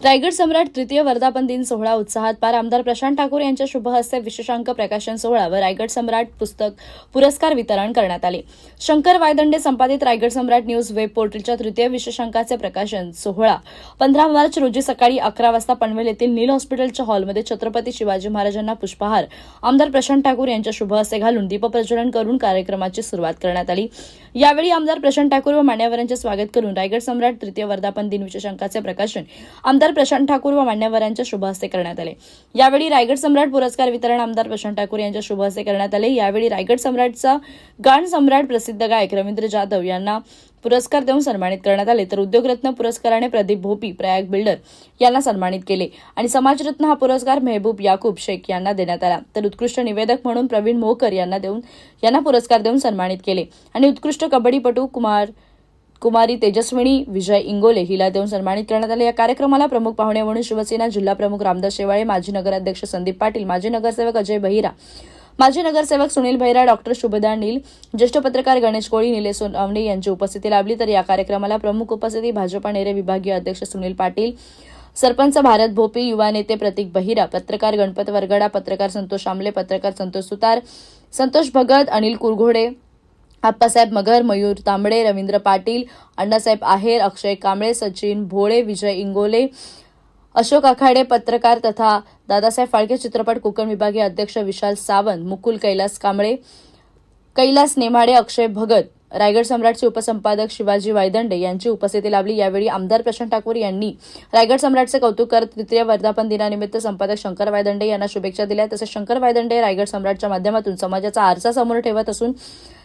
रायगड सम्राट तृतीय वर्धापन दिन सोहळा उत्साहात पार आमदार प्रशांत ठाकूर यांच्या शुभहस्ते विशेषांक प्रकाशन सोहळा व रायगड सम्राट पुस्तक पुरस्कार वितरण करण्यात आले. शंकर वायदंडे संपादित रायगड सम्राट न्यूज वेब पोर्टलच्या तृतीय विशेषांकाचे प्रकाशन सोहळा. पंधरा मार्च रोजी सकाळी अकरा वाजता पनवेल येथील नील हॉस्पिटलच्या हॉलमध्ये छत्रपती शिवाजी महाराजांना पुष्पहार आमदार प्रशांत ठाकूर यांच्या शुभहस्ते घालून दीपप्रज्वलन करून कार्यक्रमाची सुरुवात करण्यात आली. यावेळी आमदार प्रशांत ठाकूर व मान्यवरांचे स्वागत करून रायगड सम्राट तृतीय वर्धापन दिन विशेषांकाचे प्रकाशन आमदार प्रशांत ठाकूर व मान्यवरांच्या शुभ हस्ते करण्यात आले. यावेळी रायगड सम्राट पुरस्कार वितरण आमदार प्रशांत ठाकूर यांच्या शुभ हस्ते करण्यात आले. यावेळी रायगड सम्राटचा गाण सम्राट प्रसिद्ध गायक रवींद्र जाधव यांना पुरस्कार देऊन सन्मानित करण्यात आले. तर उद्योगरत्न पुरस्काराने प्रदीप भोपी प्रयाग बिल्डर यांना सन्मानित केले आणि समाजरत्न हा पुरस्कार मेहबूब याकूब शेख यांना देण्यात आला. तर उत्कृष्ट निवेदक म्हणून प्रवीण मोहकर यांना देऊन यांना पुरस्कार देऊन सन्मानित केले आणि उत्कृष्ट कबड्डीपटू कुमार कुमारी तेजस्विनी विजय इंगोले हिला देऊन सन्मानित करण्यात आले. या कार्यक्रमाला प्रमुख पाहुणे म्हणून शिवसेना जिल्हा प्रमुख रामदास शेवाळे माजी नगराध्यक्ष संदीप पाटील माजी नगरसेवक अजय बहिरा माजी नगरसेवक सुनील भैरा डॉक्टर शुभदा नील ज्येष्ठ पत्रकार गणेश कोळी निलेश सोनवणे यांची उपस्थिती लाभली. तर या कार्यक्रमाला प्रमुख उपस्थिती भाजपा नेरे विभागीय अध्यक्ष सुनील पाटील सरपंच भारत भोपी युवा नेते प्रतीक बहिरा पत्रकार गणपत वरगडा पत्रकार संतोष आमले पत्रकार संतोष सुतार संतोष भगत अनिल कुरघोडे आप्पासाहेब मगर मयूर तांबडे रवींद्र पाटील अण्णासाहेब आहेर अक्षय कांबळे सचिन भोळे विजय इंगोले अशोक आखाडे पत्रकार तथा दादासाहेब फाळके चित्रपट कोकण विभागीय अध्यक्ष विशाल सावंत मुकुल कैलास कांबळे कैलास नेमाडे अक्षय भगत रायगड सम्राटचे उपसंपादक शिवाजी वायदंडे यांची उपस्थिती लाभली. यावेळी आमदार प्रशांत ठाकूर यांनी रायगड सम्राटचे कौतुक करत तृतीय वर्धापन दिनानिमित्त संपादक शंकर वायदंडे यांना शुभेच्छा दिल्या. तसेच शंकर वायदंडे रायगड सम्राटच्या माध्यमातून समाजाचा आरसा समोर ठेवत असून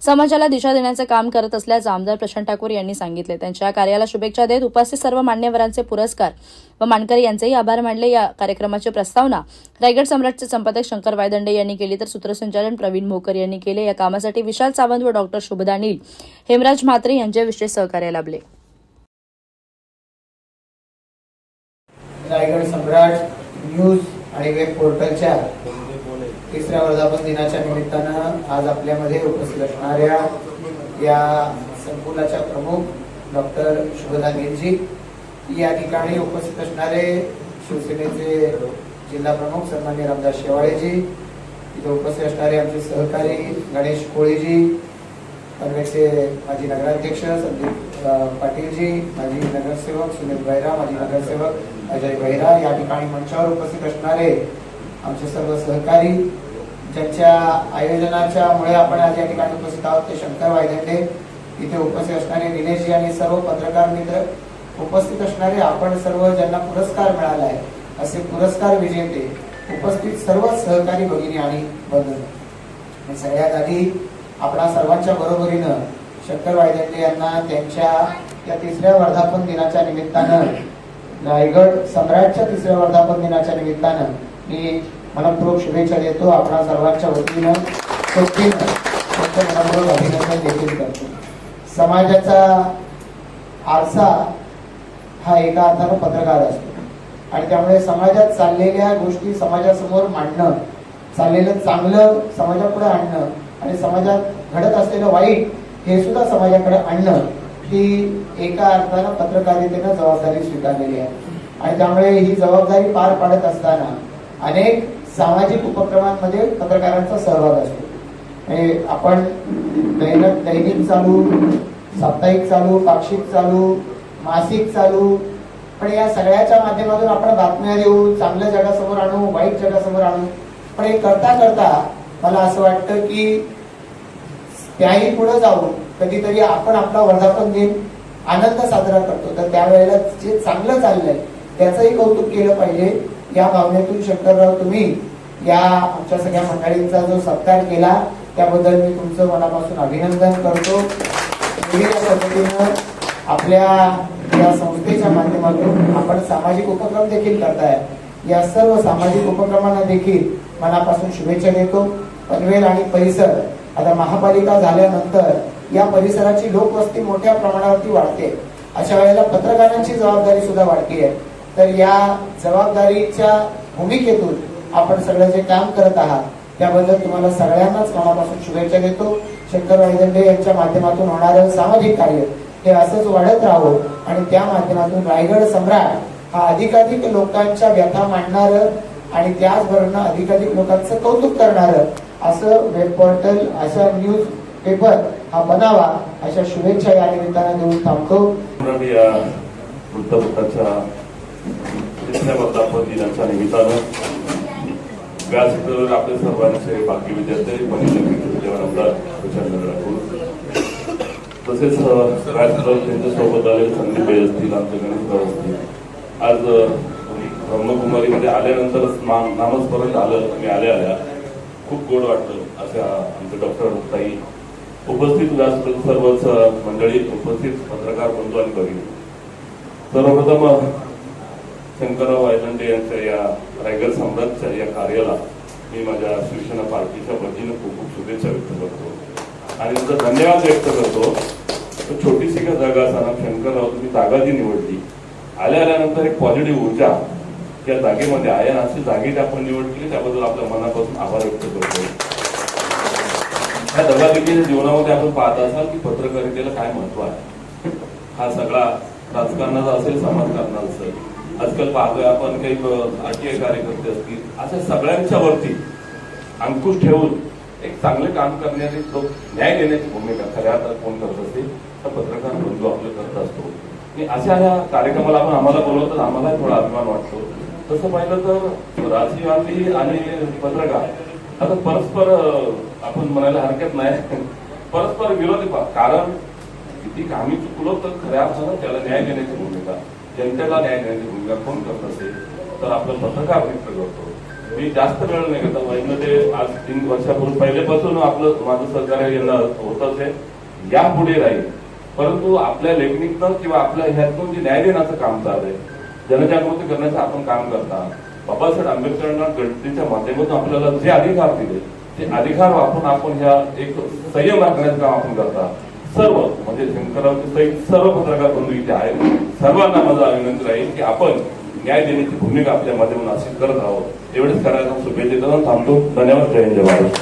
समाजाला दिशा देण्याचं काम करत असल्याचं आमदार प्रशांत ठाकूर यांनी सांगितले. त्यांच्या कार्याला शुभेच्छा देत उपस्थित सर्व मान्यवरांचे पुरस्कार व मानकरी यांचेही आभार मानले. या कार्यक्रमाची प्रस्तावना रायगड सम्राटचे संपादक शंकर वायदंडे यांनी केली तर सूत्रसंचालन प्रवीण मोकर यांनी केले. या कामासाठी विशाल सावंत व डॉक्टर शुभदा नील हेमराज म्हात्रे यांचे विशेष सहकार्य लाभले. रायगड सम्राट न्यूज आणि वेब पोर्टलच्या तिसऱ्या वर्धापन दिनाच्या निमित्तानं आज आपल्यामध्ये उपस्थित असणाऱ्या या संकुलाच्या प्रमुख डॉक्टर शुभदा गिरजी या ठिकाणी उपस्थित असणारे शिवसेनेचे जिल्हा प्रमुख सन्मान्य रामदास शेवाळेजी इथे उपस्थित असणारे आमचे सहकारी गणेश कोळीजी पनवेचे माजी नगराध्यक्ष संदीप पाटीलजी माजी नगरसेवक सुनील भैरा माजी नगरसेवक अजय भैरा या ठिकाणी मंचावर उपस्थित असणारे आमचे सर्व सहकारी ज्यांच्या आयोजनाच्या मुळे आपण आज या ठिकाणी उपस्थित आहोत ते शंकर वायदंडे. इथे उपस्थित असणारे दिनेशजी आणि सर्व पत्रकार मित्र उपस्थित असणारे आपण सर्व ज्यांना पुरस्कार मिळाला आहे असे पुरस्कार विजेते उपस्थित सर्व सहकारी भगिनी आणि बंधू. सगळ्यात आधी आपणा सर्वांच्या बरोबरीनं शंकर वायदंडे यांना त्यांच्या या तिसऱ्या वर्धापन दिनाच्या निमित्तानं रायगड सम्राटच्या तिसऱ्या वर्धापन दिनाच्या निमित्तानं मी मनपूर्वक शुभेच्छा देतो. आपणा सर्वांच्या वतीनं सोबतीनं मनपूर्वक अभिनंदन देखील करतो. समाजाचा आरसा हा एका अर्थानं पत्रकार असतो. आणि त्यामुळे समाजात चाललेल्या गोष्टी समाजासमोर मांडणं चाललेलं चांगलं समाजापुढे आणणं आणि समाजात घडत असलेलं वाईट हे सुद्धा समाजाकडे आणणं ही एका अर्थानं पत्रकारितेनं जबाबदारी स्वीकारलेली आहे. आणि त्यामुळे ही जबाबदारी पार पाडत असताना अनेक सामाजिक उपक्रमांमध्ये पत्रकारांचा सहभाग असतो. म्हणजे आपण दैनिक दैनिक चालू साप्ताहिक चालू पाक्षिक चालू मासिक चालू पण या सगळ्याच्या माध्यमातून आपण बातम्या देऊ चांगल्या जगासमोर आणू वाईट जगासमोर आणू. पण हे करता करता मला असं वाटतं की त्याही पुढे जाऊन कधीतरी आपण आपला वर्धापन दिन आनंद साजरा करतो. तर त्यावेळेला जे चांगलं चाललंय त्याचंही कौतुक केलं पाहिजे. या भावनेतून शंकरराव तुम्ही या आमच्या सगळ्या मंडळींचा जो सत्कार केला त्याबद्दल मी तुमचं मनापासून अभिनंदन करतो. वेगवेगळ्या पद्धतीनं आपल्या या संस्थेच्या माध्यमातून आपण सामाजिक उपक्रम देखील करताय. या सर्व सामाजिक उपक्रमांना देखील मनापासून शुभेच्छा देतो. पनवेल आणि परिसर आता महापालिका झाल्यानंतर या परिसराची लोकवस्ती मोठ्या प्रमाणावरती वाढते. अशा वेळेला पत्रकारांची जबाबदारी सुद्धा वाढती आहे तर या जबाबदारीच्या भूमिकेतून आपण सगळं जे काम करत आहात त्याबद्दल तुम्हाला सगळ्यांनाच मनापासून शुभेच्छा देतो. शंकर वायदंडे यांच्या माध्यमातून होणारं सामाजिक कार्य हे असंच वाढत राहावं आणि त्या माध्यमातून रायगड सम्राट हा अधिकाधिक लोकांच्या व्यथा मांडणार आणि त्याचबरोबर अधिकाधिक लोकांचं कौतुक करणार असं वेब पोर्टल अशा न्यूज पेपर हा बनावा अशा शुभेच्छा या निमित्तानं देऊन थांबतो. वृत्तपत्राच्या तिसऱ्या वर्धापन दिनाच्या निमित्तानं व्यासपीठावर आपले सर्वांचे बाकी विद्यार्थी म्हणजे आमदार प्रचंड राठोड तसेच अ, त्यांच्यासोबत आलेले संदीप भाई असतील आमचे गणेशराव असतील आज ब्रह्मकुमारीमध्ये आल्यानंतरच नाम नामस्मरण झालं मी आल्या आल्या. खूप गोड वाटलं अशा आमचे डॉक्टर ताई उपस्थित व्यासपीठ सर्वच मंडळी उपस्थित पत्रकार बंधू आणि भगिनी. सर्वप्रथम शंकरराव वायदंडे यांच्या या रायगड साम्राज्याच्या या कार्याला मी माझ्या शिवसेना पार्टीच्या वतीनं खूप खूप शुभेच्छा व्यक्त करतो. आणि त्यांचा धन्यवाद व्यक्त करतो. तर छोटीशी का जागा असताना शंकरराव तुम्ही जागा जी निवडली आल्या आल्यानंतर एक पॉझिटिव्ह ऊर्जा या जागेमध्ये आहे आणि अशी जागेची आपण निवड केली त्याबद्दल आपल्या मनापासून आभार व्यक्त करतो. या दगादेखील जीवनामध्ये आपण पाहत असाल की पत्रकारितेला काय महत्त्व आहे? हा सगळा राजकारणाचा असेल समाजकारणाचा असेल. आजकाल पाहतोय आपण काही आरटीआय कार्यकर्ते असतील अशा सगळ्यांच्या वरती अंकुश ठेवून एक चांगले काम करण्याची तो न्याय देण्याची भूमिका खऱ्या अर्थात कोण करत असते तर पत्रकार बंधू आपलं करत असतो. आणि अशा ह्या कार्यक्रमाला आपण आम्हाला बोलवतो आम्हाला थोडा अभिमान वाटतो. तसं पाहिलं तर राजकीयवादी आणि पत्रकार आता परस्पर आपण म्हणायला हरकत नाही. परस्पर विरोधी कारण किती आम्ही चुकलो तर खऱ्या अर्थानं त्याला न्याय देण्याची भूमिका. जनतेला न्याय देण्याची भूमिका कोण करत असेल तर आपलं पथक व्यक्त करतो. मी जास्त वेळ नाही घेता ते आज तीन वर्षापूर्वी पहिल्यापासून आपलं माझं सहकार्य येणं होतच आहे. यापुढे राहील. परंतु आपल्या लेखणीतनं किंवा आपल्या ह्यातून जे न्याय देण्याचं काम चालू आहे जनजागृती करण्याचं आपण काम करता. बाबासाहेब आंबेडकरांना गणतीच्या माध्यमातून आपल्याला जे अधिकार दिले ते अधिकार वापरून आपण ह्या एक संयम राखण्याचं काम आपण करता. सर्व म्हणजे शंकररावचे सहित सर्व पत्रकार बंधू इथे आहेत. सर्वांना माझं विनंती राहील की आपण न्याय देण्याची भूमिका आपल्या माध्यमातून अशी करत आहोत. एवढेच करायला शुभेच्छा देताना थांबतो. धन्यवाद. जय जय भारत.